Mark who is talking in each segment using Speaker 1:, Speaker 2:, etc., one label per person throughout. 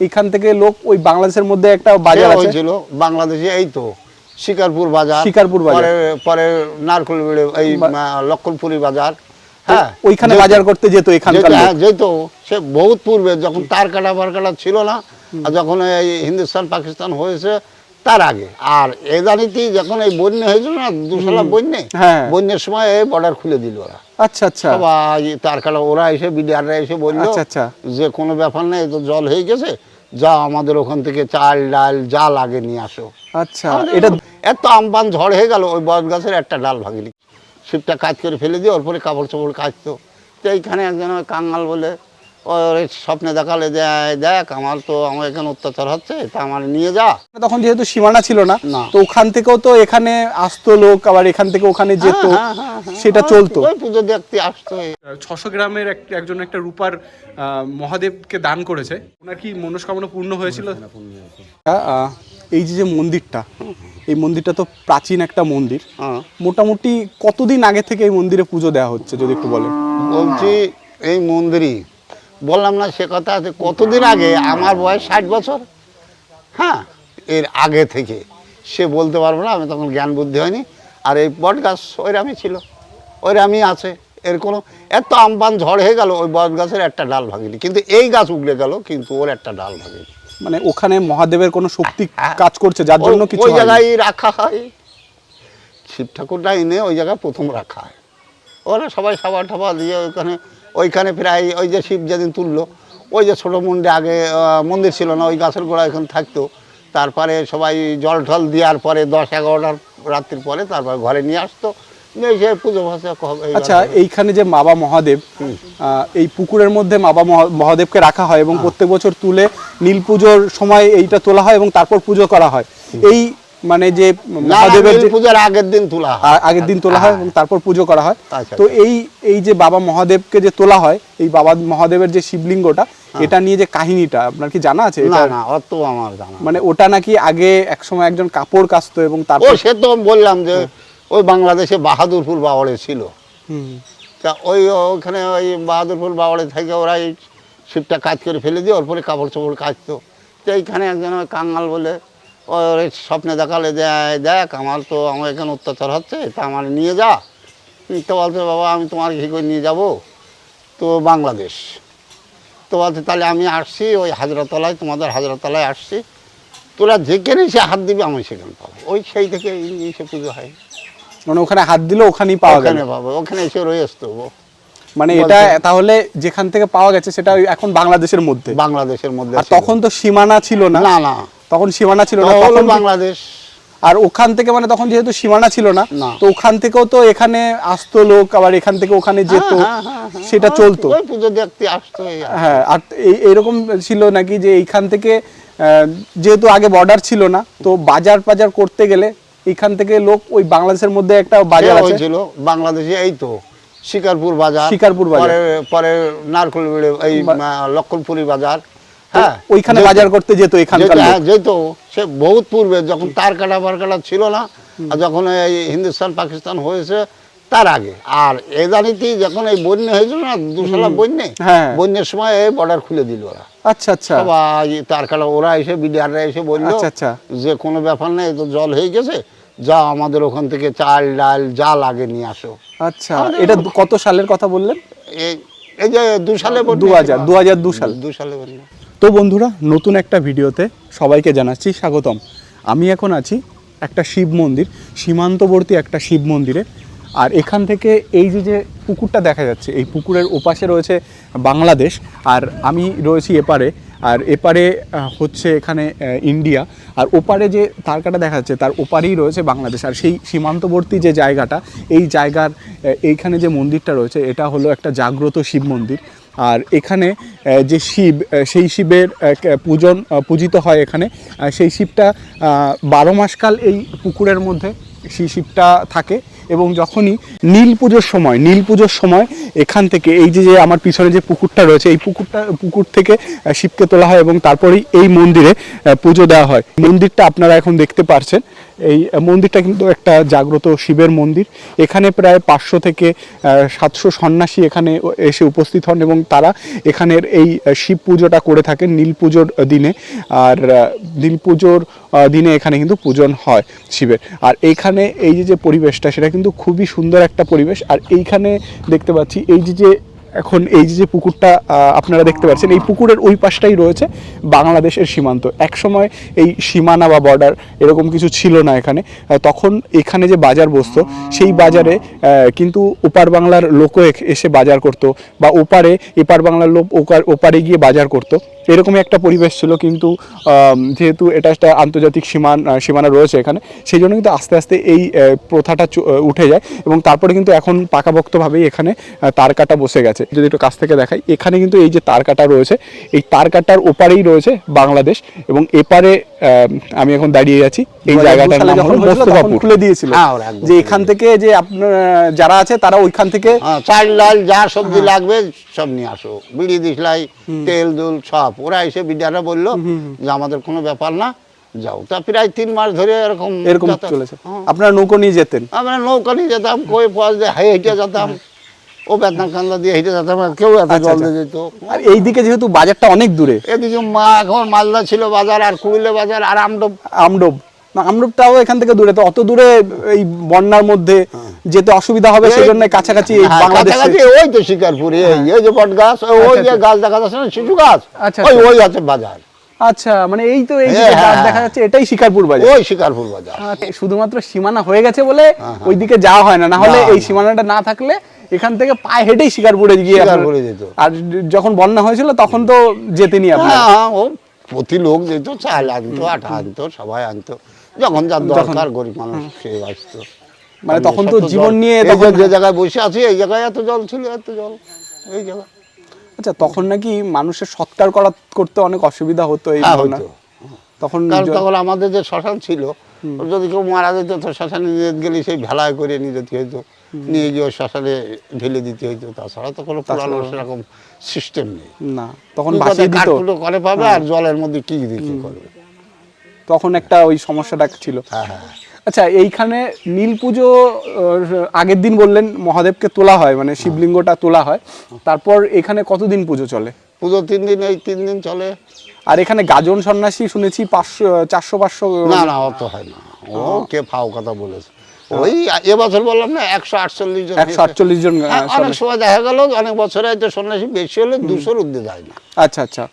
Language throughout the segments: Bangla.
Speaker 1: এইখান থেকে লোক ওই বাংলাদেশের মধ্যে একটা বাজার আছে।
Speaker 2: ছিল বাংলাদেশে এই তো শিকারপুর বাজার
Speaker 1: শিকারপুর বাজার।
Speaker 2: পরে নারকল এই লক্ষণপুরি বাজার হ্যাঁ
Speaker 1: ওইখানে বাজার করতে যেত এখানকার
Speaker 2: যেত- হ্যাঁ, যেত সে বহুত পূর্বে যখন তার কাটা বার কাটা ছিল না আর যখন এই হিন্দুস্তান পাকিস্তান হয়েছে তার আগে। আর এদানিতে যখন এই বন্যা হয়েছিল না দুশালা বন্যে
Speaker 1: হ্যাঁ।
Speaker 2: বন্যার সময় এই বর্ডার খুলে দিল ওরা।
Speaker 1: আচ্ছা আচ্ছা।
Speaker 2: সবাই তার ওরা এসে বিডিআররা এসে বলল
Speaker 1: আচ্ছা, আচ্ছা।
Speaker 2: যে কোনো ব্যাপার নেই তো জল হয়ে গেছে যা আমাদের ওখান থেকে চাল ডাল যা লাগে নিয়ে আসো।
Speaker 1: আচ্ছা এটা
Speaker 2: এত আমপান ঝড় হয়ে গেল ওই বট গাছের একটা ডাল ভাগিনি শিপটা কাজ করে ফেলে দিয়ে ওর পরে কাপড় চোপড় কাচতো। তো এইখানে একজন কাঙ্গাল বলে স্বপ্নে দেখালে যে দেখ আমার তো আমার এখানে অত্যাচার হচ্ছে তা আমার নিয়ে যা।
Speaker 1: তখন যেহেতু সীমানা ছিল না। তো ওখান থেকেও তো এখানে আসতো লোক আবার এখান থেকে ওখানে যেত
Speaker 2: হ্যাঁ, হ্যাঁ, হ্যাঁ,
Speaker 1: সেটা চলতো।
Speaker 2: পুজো দেখতে আসতো।
Speaker 3: ছশো গ্রামের এক- একজন একটা রূপার আহ, মহাদেবকে দান করেছে। ওনার কি মনস্কামনা পূর্ণ হয়েছিল?
Speaker 1: আহ, এই যে যে মন্দিরটা এই মন্দিরটা তো প্রাচীন একটা মন্দির।
Speaker 2: হ্যাঁ।
Speaker 1: মোটামুটি কতদিন আগে থেকে এই মন্দিরে পুজো দেওয়া হচ্ছে যদি একটু বলেন?
Speaker 2: বলছি এই মন্দিরই বললাম না সে কথা আছে। কতদিন আগে? আমার বয়স ষাট বছর। হ্যাঁ এর আগে থেকে। সে বলতে পারব না আমি তখন জ্ঞান বুদ্ধি হয়নি। আর এই বট গাছ ওইরামই ছিল। ওইরামই আছে। এর কোনো এত আমপান ঝড় হয়ে গেল ওই বট গাছের একটা ডাল ভাগিনি কিন্তু এই গাছ উগলে গেল কিন্তু ওর একটা ডাল ভাগিনি
Speaker 1: মানে ওখানে মহাদেবের কোনো শক্তি
Speaker 2: হ্যাঁ।
Speaker 1: কাজ করছে যার জন্য কিছু
Speaker 2: ওই জায়গায় রাখা হয়। শিব ঠাকুরটা এনে ওই জায়গায় প্রথম রাখা হয়। ওরা সবাই সাবা ঠাবা দিয়ে ওইখানে ওইখানে প্রায় ওই যে শিব যেদিন তুললো ওই যে ছোটো মন্দির আগে মন্দির ছিল না ওই গাছের গোড়া এখানে থাকতো। তারপরে সবাই জল টল দেওয়ার পরে দশ এগারোটার রাত্রির পরে তারপর ঘরে নিয়ে আসতো।
Speaker 1: আচ্ছা এইখানে যে বাবা মহাদেব এই পুকুরের মধ্যে বাবা মহা- মহাদেবকে রাখা হয় এবং প্রত্যেক বছর তুলে নীল পুজোর সময় এইটা তোলা হয় এবং তারপর পুজো করা হয়। এই মানে যে মহাদেবের যে
Speaker 2: পুজোর আগের দিন তোলা হয়।
Speaker 1: আগের দিন তোলা হয় এবং তারপর পুজো করা হয়। তো এই এই যে বাবা মহাদেবকে যে তোলা হয় এই বাবা মহাদেবের যে শিবলিঙ্গটা এটা নিয়ে যে কাহিনীটা আপনার কি জানা আছে?
Speaker 2: না না অত আমার জানা
Speaker 1: মানে ওটা নাকি আগে একসময় একজন কাপড় কাচতো এবং
Speaker 2: ও
Speaker 1: তারপর
Speaker 2: সে তো বললাম যে ওই বাংলাদেশে বাহাদুরপুর বাওয়ারে ছিল। তা ওই ওখানে ওই বাহাদুরপুর বাওয়াড়ে থেকে ওরা এই শিপটা কাজ করে ফেলে দিয়ে ওর পরে কাপড় চোপড় কাচতো। তো এইখানে একজন ওই কাঙ্গাল বলে ওর স্বপ্নে দেখালে যে দেখ আমার তো আমার এখানে অত্যাচার হচ্ছে তা আমার নিয়ে যা। তো বলছে বাবা আমি তোমার কী করে নিয়ে যাব তো বাংলাদেশ। তো বলছে তাহলে আমি আসছি ওই হাজরাতলায় তোমাদের হাজরাতলায় আসছি। তোরা যেখানে সে হাত দিবি আমি সেখানে পাবো। ওই সেই থেকে এসে পুজো হয়।
Speaker 1: মানে ওখানে হাত দিলে ওখানেই পাওয়া গেল।
Speaker 2: ওখানে পাবো ওখানে এসে রয়ে আসতো।
Speaker 1: মানে এটা তাহলে যেখান থেকে পাওয়া গেছে সেটা এখন বাংলাদেশের মধ্যে।
Speaker 2: বাংলাদেশের মধ্যে
Speaker 1: আর তখন তো সীমানা ছিল না?
Speaker 2: না না।
Speaker 1: তখন সীমানা ছিল না
Speaker 2: তখন বাংলাদেশ।
Speaker 1: আর ওখান থেকে মানে তখন যেহেতু সীমানা ছিল না। তো ওখান থেকেও তো এখানে আসতো লোক আবার এখান থেকে ওখানে যেত
Speaker 2: হ্যাঁ, হ্যাঁ, হ্যাঁ,
Speaker 1: সেটা চলতো।
Speaker 2: পুজো দেখতে আসতো
Speaker 1: হ্যাঁ আর এই- এইরকম ছিল নাকি যে এইখান থেকে যেহেতু আগে বর্ডার ছিল না তো বাজার বাজার করতে গেলে এখান থেকে লোক ওই বাংলাদেশের মধ্যে একটা বাজার আছে।
Speaker 2: হয়েছিল বাংলাদেশে এই তো শিকারপুর বাজার
Speaker 1: শিকারপুর বাজার।
Speaker 2: পরে পরে নারকল এই লক্ষণপুরি বাজার হ্যাঁ
Speaker 1: ওইখানে বাজার করতে যেত এখানকার
Speaker 2: যেত- হ্যাঁ, যেত সে বহুত পূর্বে যখন তার কাটা বার কাটা ছিল না আর যখন এই হিন্দুস্তান পাকিস্তান হয়েছে তার আগে। আর এদানিতে যখন এই বন্যা হয়েছিল না দুশালা বন্যে
Speaker 1: হ্যাঁ।
Speaker 2: বন্যার সময় এই বর্ডার খুলে দিল ওরা।
Speaker 1: আচ্ছা আচ্ছা।
Speaker 2: সবাই তার কাটা ওরা এসে বিডিআররা এসে বলল
Speaker 1: আচ্ছা, আচ্ছা।
Speaker 2: যে কোনো ব্যাপার নেই তো জল হয়ে গেছে যা আমাদের ওখান থেকে চাল ডাল যা লাগে নিয়ে আসো।
Speaker 1: আচ্ছা এটা কত সালের কথা বললেন?
Speaker 2: এই এই যে দু সালে
Speaker 1: দু হাজার দু হাজার দু সাল।
Speaker 2: দু সালে বন্যা।
Speaker 1: তো বন্ধুরা, নতুন একটা ভিডিওতে সবাইকে জানাচ্ছি স্বাগতম। আমি এখন আছি একটা শিব মন্দির, সীমান্তবর্তী একটা শিব মন্দিরে। আর এখান থেকে এই যে যে পুকুরটা দেখা যাচ্ছে, এই পুকুরের ওপাশে রয়েছে বাংলাদেশ। আর আমি রয়েছি এপারে, আর এপারে হচ্ছে এখানে ইন্ডিয়া। আর ওপারে যে তারকাটা দেখা যাচ্ছে, তার ওপারেই রয়েছে বাংলাদেশ। আর সেই সীমান্তবর্তী যে জায়গাটা, এই জায়গার এইখানে যে মন্দিরটা রয়েছে, এটা হলো একটা জাগ্রত শিব মন্দির। আর এখানে যে শিব সেই শিবের পূজন পূজিত হয় এখানে সেই শিবটা বারো মাসকাল এই পুকুরের মধ্যে সেই শিবটা থাকে এবং যখনই নীল পুজোর সময়, নীল পুজোর সময় এখান থেকে এই যে আমার পিছনে যে পুকুরটা রয়েছে, এই পুকুরটা, পুকুর থেকে শিবকে তোলা হয় এবং তারপরেই এই মন্দিরে পুজো দেওয়া হয়। মন্দিরটা আপনারা এখন দেখতে পারছেন। এই মন্দিরটা কিন্তু একটা জাগ্রত শিবের মন্দির। এখানে প্রায় পাঁচশো থেকে সাতশো সন্ন্যাসী এখানে এসে উপস্থিত হন এবং তারা এখানের এই শিব পুজোটা করে থাকেন নীল পুজোর দিনে। আর নীল পুজোর দিনে এখানে কিন্তু পূজন হয় শিবের। আর এইখানে এই যে যে পরিবেশটা, সেটা কিন্তু খুবই সুন্দর একটা পরিবেশ। আর এইখানে দেখতে পাচ্ছি, এই যে যে এখন এই যে পুকুরটা আপনারা দেখতে পাচ্ছেন এই পুকুরের ওই পাশটাই রয়েছে বাংলাদেশের সীমান্ত। একসময় এই সীমানা বা বর্ডার এরকম কিছু ছিল না এখানে। তখন এখানে যে বাজার বসতো সেই বাজারে কিন্তু ওপার বাংলার লোকও এসে বাজার করত বা ওপারে এপার বাংলার লোক ওপার ওপারে গিয়ে বাজার করত। এরকমই একটা পরিবেশ ছিল কিন্তু যেহেতু এটা একটা আন্তর্জাতিক সীমান সীমানা রয়েছে এখানে সেই জন্য কিন্তু আস্তে আস্তে এই প্রথাটা উঠে যায় এবং তারপরে কিন্তু এখন পাকাপোক্তভাবেই এখানে আহ, তার কাটা বসে গেছে। যদি একটু কাছ থেকে দেখাই এখানে কিন্তু এই যে তার কাটা রয়েছে এই তার কাটার ওপারেই রয়েছে বাংলাদেশ এবং এপারে আমি এখন দাঁড়িয়ে আছি এই জায়গাটার নাম হলো মোস্তফাপুর। খুলে দিয়েছিল।
Speaker 2: হ্যাঁ,
Speaker 1: যে এখান থেকে যে আপনার যারা আছে তারা ওইখান থেকে
Speaker 2: হ্যাঁ চাল ডাল যা সবজি লাগবে সব নিয়ে আসো। বিড়ি দিসলাই তেল দুল সব। ওরা এসে বিদ্যারা বলল যে আমাদের কোনো ব্যাপার না যাও। তা প্রায় তিন মাস ধরে এরকম
Speaker 1: এরকম। চলেছে।
Speaker 2: হ্যাঁ।
Speaker 1: আপনারা নৌকো নিয়ে যেতেন?
Speaker 2: আমরা নৌকা নিয়ে যেতাম কই পাশ দিয়ে হাই হেঁটে যেতাম। ও বেতনা কান্দা দিয়ে হেঁটে যেতাম কেউ এত
Speaker 1: আচ্ছা,
Speaker 2: জল দিয়ে যেত।
Speaker 1: আর এইদিকে যেহেতু বাজারটা অনেক দূরে।
Speaker 2: এদিকে মা এখন মালদা ছিল বাজার আর কুড়িলে বাজার আর আমডব।
Speaker 1: আমডোব। না, এখান থেকে দূরে। তো অত দূরে এই বন্যার মধ্যে যেতে অসুবিধা হবে সেই জন্য কাছাকাছি
Speaker 2: হ্যাঁ,
Speaker 1: বাংলাদেশে
Speaker 2: ওই তো শিকারপুর এই যে বট গাছ ওই- ওই যে গাছ দেখা যাচ্ছে না শিশু গাছ।
Speaker 1: আচ্ছা,
Speaker 2: ওই
Speaker 1: আচ্ছা।
Speaker 2: ওই আছে বাজার।
Speaker 1: আচ্ছা মানে এই তো এই
Speaker 2: হ্যাঁ, হ্যাঁ,
Speaker 1: দেখা যাচ্ছে এটাই শিকারপুর বাজার।
Speaker 2: ওই শিকারপুর বাজার।
Speaker 1: আচ্ছা, শুধুমাত্র সীমানা হয়ে গেছে বলে
Speaker 2: হ্যাঁ,
Speaker 1: ওইদিকে যাওয়া হয় না। না হলে এই সীমানাটা না থাকলে এখান থেকে পায়ে হেঁটেই শিকারপুরে গিয়ে আপনার-
Speaker 2: শিকারপুরে যেত।
Speaker 1: আর যখন বন্যা হয়েছিল তখন তো যেতেনি
Speaker 2: ও প্রতি লোক যেত চাল আনতো আটা আনতো সবাই আনতো। যখন যার দরকার গরিব মানুষ সে আসতো।
Speaker 1: মানে তখন তো জীবন নিয়ে
Speaker 2: যে-
Speaker 1: তখন
Speaker 2: যে জায়গায় বসে আছি এই জায়গায় এত জল ছিল এত জল। এই জায়গায়
Speaker 1: আচ্ছা তখন নাকি মানুষের সৎকার করা করতে অনেক অসুবিধা হতো এই
Speaker 2: হ্যাঁ হয়তো
Speaker 1: তখন
Speaker 2: তখন আমাদের যে শ্মশান ছিল যদি কেউ মারা যেত তো শ্মশানে গেলে সেই ভেলায় করে নিয়ে যেতে। হইতো নিয়ে গিয়ে শ্মশানে ঢেলে দিতে হইতো। তাছাড়া তো কোনো পুরানো সেরকম সিস্টেম নেই।
Speaker 1: না তখন ভাসিয়ে দিত।
Speaker 2: করে পাবে আর জলের মধ্যে কি কি করবে।
Speaker 1: তখন একটা ওই সমস্যাটা ছিল।
Speaker 2: হ্যাঁ হ্যাঁ।
Speaker 1: আচ্ছা এইখানে নীল পুজো আগের দিন বললেন মহাদেবকে তোলা হয় মানে শিবলিঙ্গটা তোলা হয়। তারপর এখানে কতদিন পুজো চলে?
Speaker 2: পুজো তিন দিন এই তিন দিন চলে।
Speaker 1: আর এখানে গাজন সন্ন্যাসী শুনেছি পাঁচশো চারশো পাঁচশো
Speaker 2: না না অত হয় না। ও। কে ফাও কথা বলেছে। ওই এবছর বললাম না একশো আটচল্লিশ জন
Speaker 1: একশো আটচল্লিশ জন
Speaker 2: হ্যাঁ, অনেক সময় দেখা গেল অনেক বছরে হয়তো সন্ন্যাসী বেশি হলে দুশোর ঊর্ধ্বে যায় না।
Speaker 1: আচ্ছা আচ্ছা।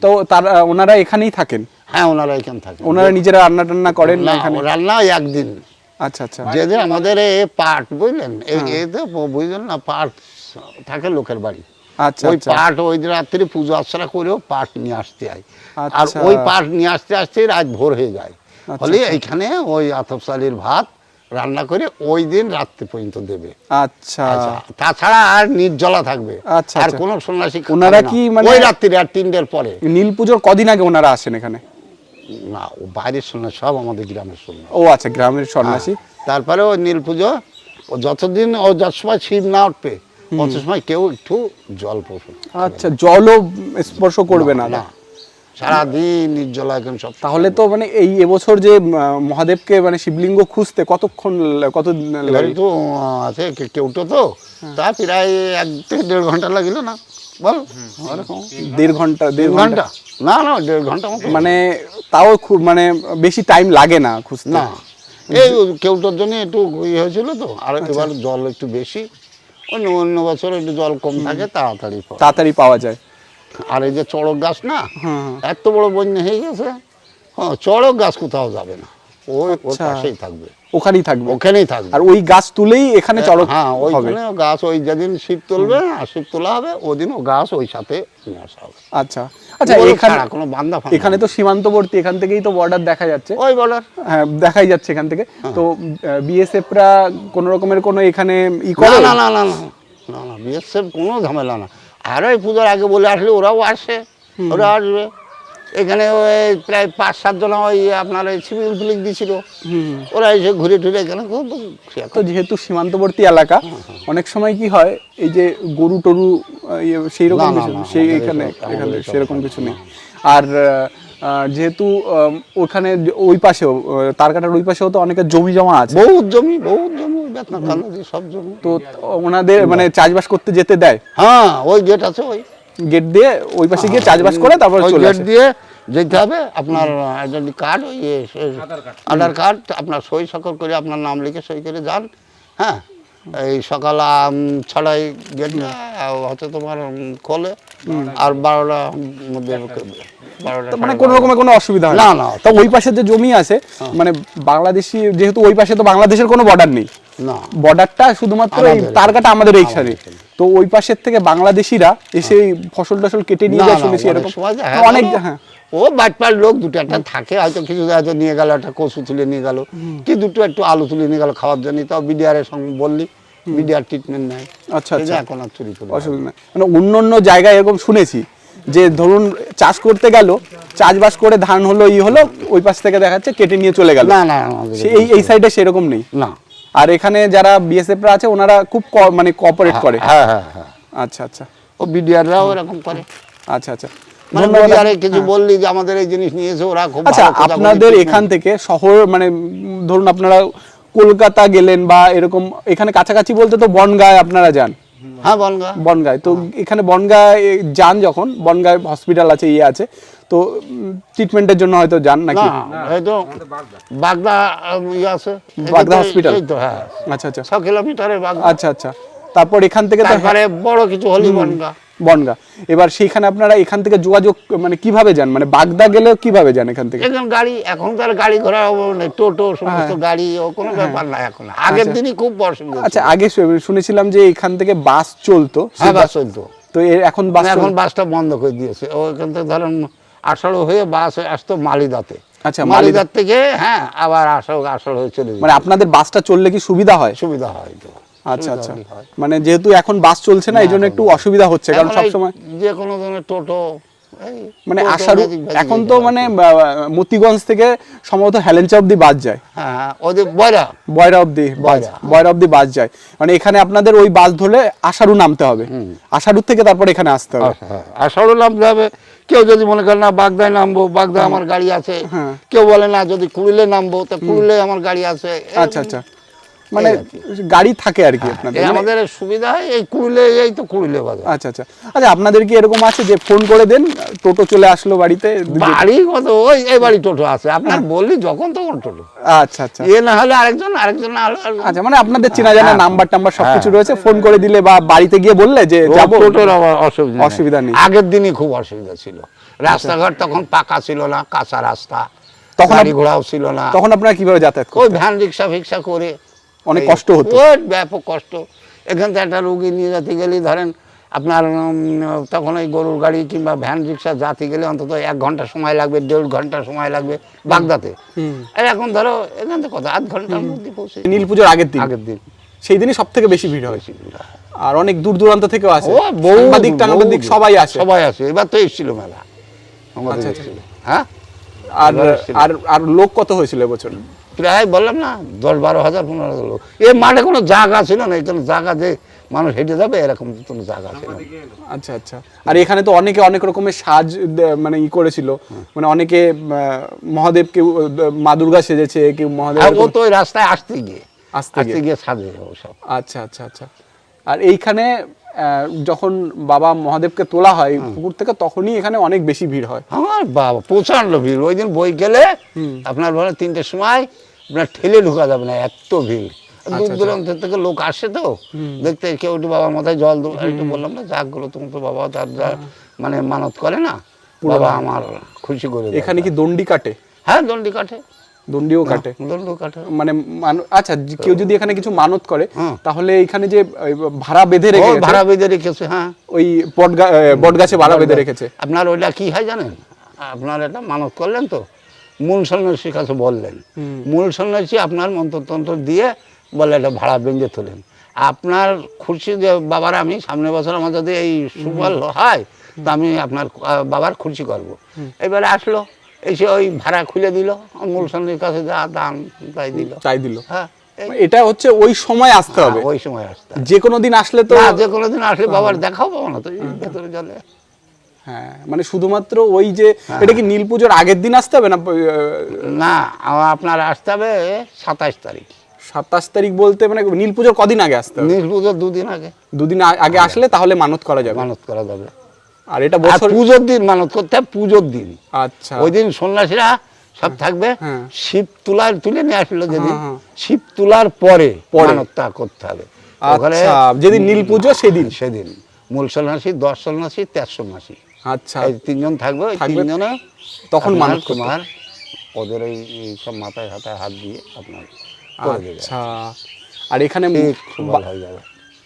Speaker 1: তো তারা ওনারা এখানেই থাকেন?
Speaker 2: হ্যাঁ ওনারা এখানে থাকে
Speaker 1: ওনারা নিজেরা রান্না টান্না করেন না এখানে?
Speaker 2: রান্না একদিন।
Speaker 1: আচ্ছা আচ্ছা।
Speaker 2: যেদিন আমাদের এ পাট বুঝলেন?
Speaker 1: হ্যাঁ।
Speaker 2: এ- এতে ব- বুঝলেন না পাট থাকে লোকের বাড়ি।
Speaker 1: আচ্ছা
Speaker 2: ওই
Speaker 1: আচ্ছা।
Speaker 2: পাট ওই রাত্রি পুজো আর্চনা করেও পাট নিয়ে আসতে হয়। আর
Speaker 1: আচ্ছা।
Speaker 2: ওই পাট নিয়ে আসতে আসতে রাত ভোর হয়ে যায়। ফলে। এইখানে ওই আতপশালির ভাত রান্না করে ওই দিন রাত্রি পর্যন্ত দেবে।
Speaker 1: আচ্ছা।
Speaker 2: আচ্ছা তাছাড়া আর নির্জলা থাকবে।
Speaker 1: আচ্ছা,
Speaker 2: আর
Speaker 1: আচ্ছা।
Speaker 2: কোনো সন্ন্যাসী
Speaker 1: ওনারা কি মানে-
Speaker 2: ওই রাত্রি আর তিনটের পরে।
Speaker 1: নীল পুজোর কদিন আগে ওনারা আসেন এখানে?
Speaker 2: না ও বাইরের সন্ন্যাসী সব আমাদের গ্রামের সন্ন্যাসী।
Speaker 1: ও আচ্ছা গ্রামের সন্ন্যাসী।
Speaker 2: তারপরে ওই নীল পুজো ও যতদিন ও যত সময় শিব না উঠবে তত সময় কেউ একটু জল পশু
Speaker 1: আচ্ছা জলও স্পর্শ করবে না।
Speaker 2: না? সারাদিন নির্জলা এখন সব।
Speaker 1: তাহলে তো মানে এই এবছর যে মহাদেবকে মানে শিবলিঙ্গ খুঁজতে কতক্ষণ কত
Speaker 2: তো আছে কেউটো তো
Speaker 1: হ্যাঁ।
Speaker 2: তা প্রায় এক থেকে দেড় ঘণ্টা লাগিল না। বল
Speaker 1: দেড় ঘণ্টা দেড়
Speaker 2: ঘণ্টা? না না দেড় ঘণ্টা
Speaker 1: মানে তাও খুব মানে বেশি টাইম লাগে না খুঁজতে।
Speaker 2: না। এই কেউটোর জন্য একটু ইয়ে হয়েছিল তো আর
Speaker 1: আচ্ছা।
Speaker 2: এবার জল একটু বেশি। অন্য অন্য বছর একটু জল কম থাকে তাড়াতাড়ি
Speaker 1: তাড়াতাড়ি পাওয়া যায়।
Speaker 2: আর এই যে চড়ক গাছ না
Speaker 1: হ্যাঁ,
Speaker 2: এত বড় বন্যা হয়ে গেছে হ্যাঁ চড়ক গাছ কোথাও যাবে না। ওই ওর
Speaker 1: আচ্ছা।
Speaker 2: পাশেই থাকবে।
Speaker 1: ওখানেই থাকবে।
Speaker 2: ওখানেই থাকবে।
Speaker 1: আর ওই গাছ তুলেই এখানে চড়ক
Speaker 2: হ্যাঁ
Speaker 1: হবে
Speaker 2: ওইখানে গাছ ওই যেদিন শীত তুলবে আর শীত তোলা হবে ওদিন ও গাছ ওই সাথে নিয়ে আসা হবে।
Speaker 1: আচ্ছা। আচ্ছা এখানে
Speaker 2: কোনো বান্দা
Speaker 1: এখানে তো সীমান্তবর্তী এখান থেকেই তো বর্ডার দেখা যাচ্ছে।
Speaker 2: ওই বলার
Speaker 1: হ্যাঁ দেখাই যাচ্ছে এখান থেকে। তো বিএসএফরা কোন রকমের কোনো এখানে ই করে?
Speaker 2: না না না না না না বিএসএফ কোনো ঝামেলা না। আর ওই পুজোর আগে বলে আসলে ওরাও আসে ওরা আসবে। এখানে ওই প্রায় পাঁচ সাত সাতজন ওই আপনার ওই সিভিল পুলিশ দিছিল। ওরা এসে ঘুরে টুরে এখানে খুব
Speaker 1: তো যেহেতু সীমান্তবর্তী এলাকা অনেক সময় কি হয় এই যে গরু টরু ইয়ে, সেই রকম সেই এখানে এখানে সেরকম কিছু নেই। আর যেহেতু ওখানে ওই পাশেও তারকাটার ওই পাশেও তো অনেকের জমি জমা আছে।
Speaker 2: বহুত জমি বহুত জমি। বেতনা খান্দি সব জমি
Speaker 1: তো ওনাদের মানে চাষবাস করতে যেতে দেয়?
Speaker 2: হ্যাঁ ওই গেট আছে ওই।
Speaker 1: গেট দিয়ে ওই পাশে গিয়ে চাষবাস করে তারপর চলে
Speaker 2: গেট দিয়ে যেতে হবে আপনার আইডেন্টি কার্ড ওই আধার কার্ড আপনার সই সকল করে আপনার নাম লিখে সই করে যান হ্যাঁ। এই সকাল ছটায় গেট হচ্ছে তোমার খোলে আর বারোটার মধ্যে বারোটা
Speaker 1: মানে কোনো রকমের কোনো অসুবিধা হয়
Speaker 2: না,
Speaker 1: না
Speaker 2: না।
Speaker 1: তো ওই পাশে যে জমি আছে মানে বাংলাদেশি যেহেতু ওই পাশে তো বাংলাদেশের কোনো বর্ডার নেই।
Speaker 2: না।
Speaker 1: বর্ডারটা শুধুমাত্র এই তারকাটা আমাদের এইখানে তো ওই পাশের থেকে বাংলাদেশিরা এসে ফসল টসল কেটে নিয়ে যায় শুনেছি এরকম। তো অনেক হ্যাঁ।
Speaker 2: ও বাটপার লোক দুটো একটা থাকে হয়তো কিছু হয়তো নিয়ে গেল একটা কচু তুলে নিয়ে গেল। কি দুটো একটু আলু তুলে নিয়ে গেল খাওয়ার জন্য তাও বিডিআরের সঙ্গে বললি ট্রিটমেন্ট নেয়।
Speaker 1: আচ্ছা, আচ্ছা।
Speaker 2: এখন আর চুরি করে
Speaker 1: অসুবিধা নেই। মানে অন্য অন্য জায়গায় এরকম শুনেছি যে ধরুন চাষ করতে গেল চাষবাস করে ধান হলো ই হলো ওই পাশ থেকে দেখা যাচ্ছে কেটে নিয়ে চলে গেল।
Speaker 2: না না
Speaker 1: এই এই সাইডে সেরকম নেই?
Speaker 2: না।
Speaker 1: আর এখানে যারা বিএসএফরা আছে ওনারা খুব মানে কোঅপারেট করে।
Speaker 2: হ্যাঁ হ্যাঁ হ্যাঁ
Speaker 1: আচ্ছা আচ্ছা।
Speaker 2: ও বিডিআররাও এরকম করে।
Speaker 1: আচ্ছা আচ্ছা।
Speaker 2: মানে কিছু বললি যে আমাদের এই জিনিস নিয়েছে ওরা খুব
Speaker 1: আচ্ছা আপনাদের এখান থেকে শহর মানে ধরুন আপনারা কলকাতা গেলেন বা এরকম এখানে কাছাকাছি বলতে তো বনগায় আপনারা যান।
Speaker 2: হ্যাঁ বনগা।
Speaker 1: বনগায় তো এখানে বনগায় যান যখন বনগায় হসপিটাল আছে ইয়ে আছে তো ট্রিটমেন্টের জন্য হয়তো যান নাকি?
Speaker 2: হয়তো বাগদা ইয়ে আছে।
Speaker 1: বাগদা
Speaker 2: হসপিটাল তো হ্যাঁ।
Speaker 1: আচ্ছা আচ্ছা।
Speaker 2: ছ কিলোমিটারে বাগদা।
Speaker 1: আচ্ছা আচ্ছা। তারপর এখান থেকে
Speaker 2: তারপরে বড় কিছু হলি বনগা।
Speaker 1: বনগা। এবার সেইখানে আপনারা এখান থেকে যোগাযোগ মানে কীভাবে যান? মানে বাগদা গেলেও কীভাবে যান এখান থেকে?
Speaker 2: এখন গাড়ি এখন তো আর গাড়ি ঘোড়া নেই টোটো সমস্ত গাড়ি ও কোনো ব্যাপার না এখন। আগের দিনই খুব অসুবিধা
Speaker 1: আচ্ছা আগে শুনেছিলাম যে এখান থেকে বাস চলতো।
Speaker 2: হ্যাঁ বাস চলতো।
Speaker 1: তো এর এখন বাস
Speaker 2: এখন বাসটা বন্ধ করে দিয়েছে। ওইখান থেকে ধরেন আষাঢ় হয়ে বাস আসতো মালিদাতে।
Speaker 1: আচ্ছা,
Speaker 2: মালিদার থেকে হ্যাঁ আবার আষাঢ় আষাঢ় হয়ে চলে
Speaker 1: মানে আপনাদের বাসটা চললে কি সুবিধা হয়?
Speaker 2: সুবিধা হয় তো।
Speaker 1: আচ্ছা আচ্ছা। মানে যেহেতু এখন বাস চলছে না এই জন্য একটু অসুবিধা হচ্ছে কারণ সবসময়
Speaker 2: যে কোনো ধরনের টোটো
Speaker 1: মানে আশারু
Speaker 2: ভেজিক
Speaker 1: এখন তো মানে মতিগঞ্জ থেকে সম্ভবত হেলেঞ্চা অব্দি বাস যায়।
Speaker 2: হ্যাঁ হ্যাঁ বয়রা।
Speaker 1: বয়রা অব্দি
Speaker 2: বয়রা।
Speaker 1: বয়রা অব্দি বাস যায়। মানে এখানে আপনাদের ওই বাস ধরলে আশারু নামতে হবে। আশারু থেকে তারপর এখানে আসতে হবে।
Speaker 2: হ্যাঁ। আষাঢ় নামতে হবে। কেউ যদি মনে করে না বাগদায় নামবো বাগদায় আমার গাড়ি আছে।
Speaker 1: হ্যাঁ।
Speaker 2: কেউ বলে না যদি কুড়িলে নামবো তো কুড়িলে আমার গাড়ি আছে।
Speaker 1: আচ্ছা আচ্ছা। মানে। গাড়ি থাকে আর কি আপনাদের মানে-
Speaker 2: আমাদের সুবিধা হয় এই কুড়িলে এই তো কুড়িলে বাজার
Speaker 1: আচ্ছা আচ্ছা আচ্ছা আপনাদের কি এরকম আছে যে ফোন করে দেন টোটো চলে আসলো বাড়িতে
Speaker 2: বাড়ি কত ওই এই বাড়ি টোটো আছে আপনার বললি যখন তখন টোটো
Speaker 1: আচ্ছা আচ্ছা
Speaker 2: এ না হলে আরেকজন আরেকজন না হলে
Speaker 1: আচ্ছা মানে আপনাদের চেনা জানা
Speaker 2: হ্যাঁ।
Speaker 1: নাম্বার টাম্বার সবকিছু
Speaker 2: হ্যাঁ।
Speaker 1: রয়েছে ফোন করে দিলে বা বাড়িতে গিয়ে বললে যে যাব
Speaker 2: টোটোর অসুবিধা নেই।
Speaker 1: অসুবিধা নেই।
Speaker 2: আগের দিনই খুব অসুবিধা ছিল রাস্তাঘাট তখন পাকা ছিল না কাঁচা রাস্তা
Speaker 1: তখন
Speaker 2: ঘোড়াও ছিল না
Speaker 1: তখন আপনারা কীভাবে যাতায়াত
Speaker 2: ওই ভ্যান রিক্সা ফিক্সা করে
Speaker 1: অনেক কষ্ট হতো।
Speaker 2: ব্যাপক কষ্ট। এখান থেকে একটা রুগী নিয়ে যেতে গেলে ধরেন আপনার তখন ওই গরুর গাড়ি কিংবা ভ্যান রিক্সা যাতে গেলে অন্তত এক ঘণ্টা সময় লাগবে দেড় ঘণ্টা সময় লাগবে বাগদাতে। আর এখন ধরো এখান থেকে কত আধ ঘণ্টার মধ্যে পৌঁছে
Speaker 1: নীল পুজোর আগের দিন।
Speaker 2: আগের দিন।
Speaker 1: সেই দিনই সব থেকে বেশি ভিড় হয়। আর অনেক দূর দূরান্ত থেকে আসে।
Speaker 2: বহু
Speaker 1: সাংবাদিক টাংবাদিক সবাই আসে।
Speaker 2: সবাই আসে। এবার তো এসেছিল মেলা।
Speaker 1: আচ্ছা, আচ্ছা।
Speaker 2: হ্যাঁ?
Speaker 1: আর আর আর লোক কত হয়েছিল এবছর?
Speaker 2: প্রায় বললাম না দশ বারো হাজার পনেরো হাজার লোক। এ মাঠে কোনো জায়গা ছিল না এখানে জায়গা যে মানুষ হেঁটে যাবে এরকম কোনো জায়গা ছিল।
Speaker 1: আচ্ছা আচ্ছা। আর এখানে তো অনেকে অনেক রকমের সাজ মানে ই করেছিল। মানে অনেকে আহ, মহাদেব কেউ মা দুর্গা সেজেছে কেউ মহাদেব
Speaker 2: ও তো ওই রাস্তায় আসতে গিয়ে
Speaker 1: আসতে গিয়ে।
Speaker 2: সাজে সব।
Speaker 1: আচ্ছা আচ্ছা আচ্ছা। আর এইখানে আহ, যখন বাবা মহাদেবকে তোলা হয় পুকুর থেকে তখনই এখানে অনেক বেশি ভিড় হয়।
Speaker 2: আমার বাবা প্রচণ্ড ভিড়। ওই দিন বই গেলে আপনার বলে তিনটের সময় আপনার ঠেলে ঢোকা যাবে না এত ভিড়। দূর দূরান্ত থেকে লোক আসে তো। দেখতে কেউ একটু বাবার মাথায় জল দেবো একটু বললাম না যাকগুলো তুমি তো বাবা তার যা মানে মানত করে না বাবা আমার খুশি করে
Speaker 1: এখানে কি দণ্ডি কাটে?
Speaker 2: হ্যাঁ দণ্ডি কাঠে
Speaker 1: দণ্ডিও কাটে।
Speaker 2: কাঠে
Speaker 1: মানে আচ্ছা কেউ যদি এখানে কিছু মানত করে তাহলে এখানে যে ভাড়া বেঁধে রেখে
Speaker 2: ভাড়া বেঁধে রেখেছে হ্যাঁ।
Speaker 1: ওই বট গাছে ভাড়া বেঁধে রেখেছে।
Speaker 2: আপনার ওইটা কি হয় জানেন? আপনার এটা মানত করলেন তো? মূল সন্ন্যাসীর কাছে বললেন। মূল সন্ন্যাসী আপনার মন্ত্রতন্ত্র দিয়ে বলে এটা ভাড়া বেঁধে তোলেন। আপনার খুশি যে বাবার আমি সামনের বছর আমার যদি এই সুফল হয় তো আমি আপনার বাবার খুশি করব। এবারে আসলো এসে ওই ভাড়া খুলে দিল মূল সন্ন্যাসীর কাছে যা দাম তাই দিল।
Speaker 1: তাই দিল।
Speaker 2: হ্যাঁ
Speaker 1: এটা হচ্ছে ওই সময় আসতে হবে।
Speaker 2: ওই সময় আসতে।
Speaker 1: যে কোনো দিন আসলে তো
Speaker 2: যে কোনোদিন আসলে বাবার দেখাও পাবো না তো ভেতরে জলে।
Speaker 1: হ্যাঁ মানে শুধুমাত্র ওই যে এটা কি নীল পুজোর আগের দিন আসতে হবে না
Speaker 2: না আপনার আসতে হবে সাতাশ তারিখ।
Speaker 1: সাতাশ তারিখ বলতে মানে নীল পুজোর কদিন আগে আসতে হবে?
Speaker 2: নীল পুজোর দুদিন আগে।
Speaker 1: দুদিন আগে আসলে তাহলে মানত করা যাবে।
Speaker 2: মানত করা যাবে।
Speaker 1: আর এটা বছর
Speaker 2: পুজোর দিন মানত করতে হবে পুজোর দিন।
Speaker 1: আচ্ছা।
Speaker 2: ওই দিন সন্ন্যাসীরা সব থাকবে
Speaker 1: হ্যাঁ।
Speaker 2: শিব তুলার তুলে নিয়ে আসলো যেদিন।
Speaker 1: হ্যাঁ, হ্যাঁ।
Speaker 2: শিব তুলার পরে
Speaker 1: পরে।
Speaker 2: মানতটা করতে হবে।
Speaker 1: আচ্ছা যেদিন নীল পুজো সেদিন।
Speaker 2: সেদিন। মূল সন্ন্যাসী দশ সন্ন্যাসী তেরো সন্ন্যাসী।
Speaker 1: আচ্ছা।
Speaker 2: তিনজন থাকবে তিনজনে
Speaker 1: তখন মানত
Speaker 2: তোমার ওদের এই এই সব মাথায় হাতায় হাত দিয়ে আপনার
Speaker 1: আচ্ছা। আর এখানে
Speaker 2: হয়ে যাবে।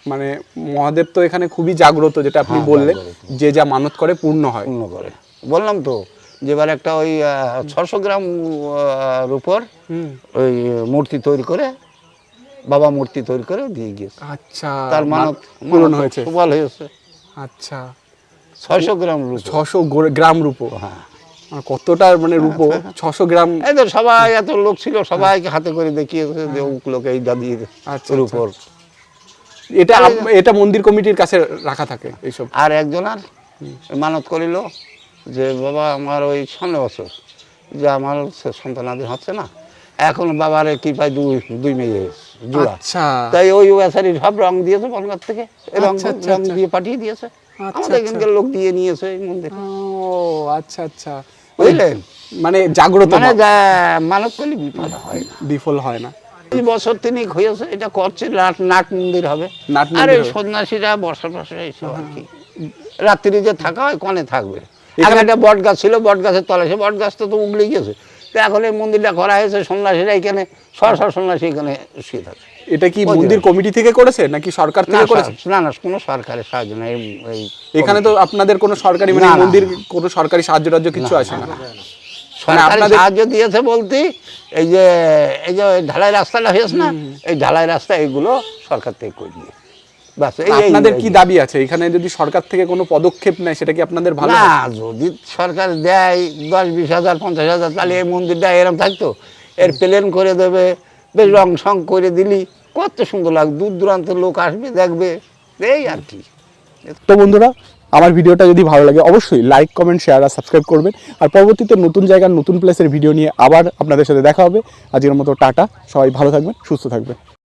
Speaker 1: মানে মহাদেব তো এখানে খুবই জাগ্রত যেটা আপনি
Speaker 2: হ্যাঁ,
Speaker 1: বললেন যে যা মানত করে পূর্ণ হয়।
Speaker 2: পূর্ণ করে। বললাম তো যেবার একটা ওই ছশো গ্রাম
Speaker 1: উপর
Speaker 2: ওই মূর্তি তৈরি করে বাবা মূর্তি তৈরি করে দিয়ে গিয়েছে।
Speaker 1: আচ্ছা।
Speaker 2: তার মানত
Speaker 1: পূরণ হয়েছে।
Speaker 2: সুবল হয়েছে।
Speaker 1: আচ্ছা।
Speaker 2: ছয়শো গ্রাম রূপ
Speaker 1: ছশো গ্রাম রূপো
Speaker 2: হ্যাঁ
Speaker 1: মানে কতটা মানে রূপো ছশো গ্রাম
Speaker 2: এই তো সবাই এত লোক ছিল সবাইকে হাতে করে দেখিয়েছে যে লোকে এই দাদি
Speaker 1: আচ্ছা,
Speaker 2: উপর
Speaker 1: এটা এটা মন্দির কমিটির কাছে রাখা থাকে এইসব
Speaker 2: আর একজন আর মানত করিল যে বাবা আমার ওই সামনে বছর যে আমার সে সন্তানাদি হচ্ছে না এখন বাবার কি পাই দুই দুই মেয়ে জোড়া
Speaker 1: আচ্ছা
Speaker 2: তাই ওই ওয়াসারি সব রং দিয়েছে বনগাঁ থেকে রং
Speaker 1: আচ্ছা, আচ্ছা,
Speaker 2: রং
Speaker 1: আচ্ছা।
Speaker 2: দিয়ে পাঠিয়ে দিয়েছে
Speaker 1: আচ্ছা,
Speaker 2: আমাদের এখানকার লোক দিয়ে নিয়েছে এই মন্দির
Speaker 1: ও আচ্ছা আচ্ছা।
Speaker 2: বুঝলেন
Speaker 1: মানে জাগ্রত
Speaker 2: মানে বিপদ হয় না।
Speaker 1: বিফল হয় না।
Speaker 2: এই বছর তিনি হয়েছে এটা করছে নাট নাট মন্দির হবে। আর এই সন্ন্যাসীরা বর্ষা বর্ষা আর কি। রাত্রি যে থাকা হয় কনে থাকবে?
Speaker 1: এখানে
Speaker 2: একটা বট গাছ ছিল বট গাছের তলায় সে বট গাছটা তো উগলে গেছে তো এখন এই মন্দিরটা করা হয়েছে সন্ন্যাসীরা এখানে সর সর সন্ন্যাসী এখানে শুয়ে থাকে।
Speaker 1: এটা কি মন্দির কমিটি থেকে করেছে নাকি সরকার থেকে করেছে?
Speaker 2: না না কোনো সরকারের সাহায্য এই
Speaker 1: এখানে তো আপনাদের কোনো সরকারি মানে
Speaker 2: না, না।
Speaker 1: মন্দির কোনো সরকারি সাহায্য টাহায্য কিছু আসে না।
Speaker 2: সরকারি সাহায্য দিয়েছে বলতে এই যে এই যে ঢালাই রাস্তাটা হয়েছে না এই ঢালাই রাস্তা এগুলো সরকার থেকে করে দিয়ে বাস এই- এই-
Speaker 1: আপনাদের কি দাবি আছে? এখানে যদি সরকার থেকে কোনো পদক্ষেপ নেয় সেটা কি আপনাদের ভালো
Speaker 2: না যদি সরকার দেয় দশ বিশ হাজার পঞ্চাশ হাজার তাহলে এই মন্দিরটা এরকম থাকতো। এর প্লেন করে দেবে বেশ রং সং করে দিলি। কত সুন্দর লাগ, দূর দূরান্তের লোক আসবে, দেখবে। এই আর কি।
Speaker 1: তো বন্ধুরা, আমার ভিডিওটা যদি ভালো লাগে, অবশ্যই লাইক কমেন্ট শেয়ার আর সাবস্ক্রাইব করবেন। আর পরবর্তীতে নতুন জায়গার নতুন প্লেসের ভিডিও নিয়ে আবার আপনাদের সাথে দেখা হবে। আজকের মতো টাটা, সবাই ভালো থাকবেন, সুস্থ থাকবেন।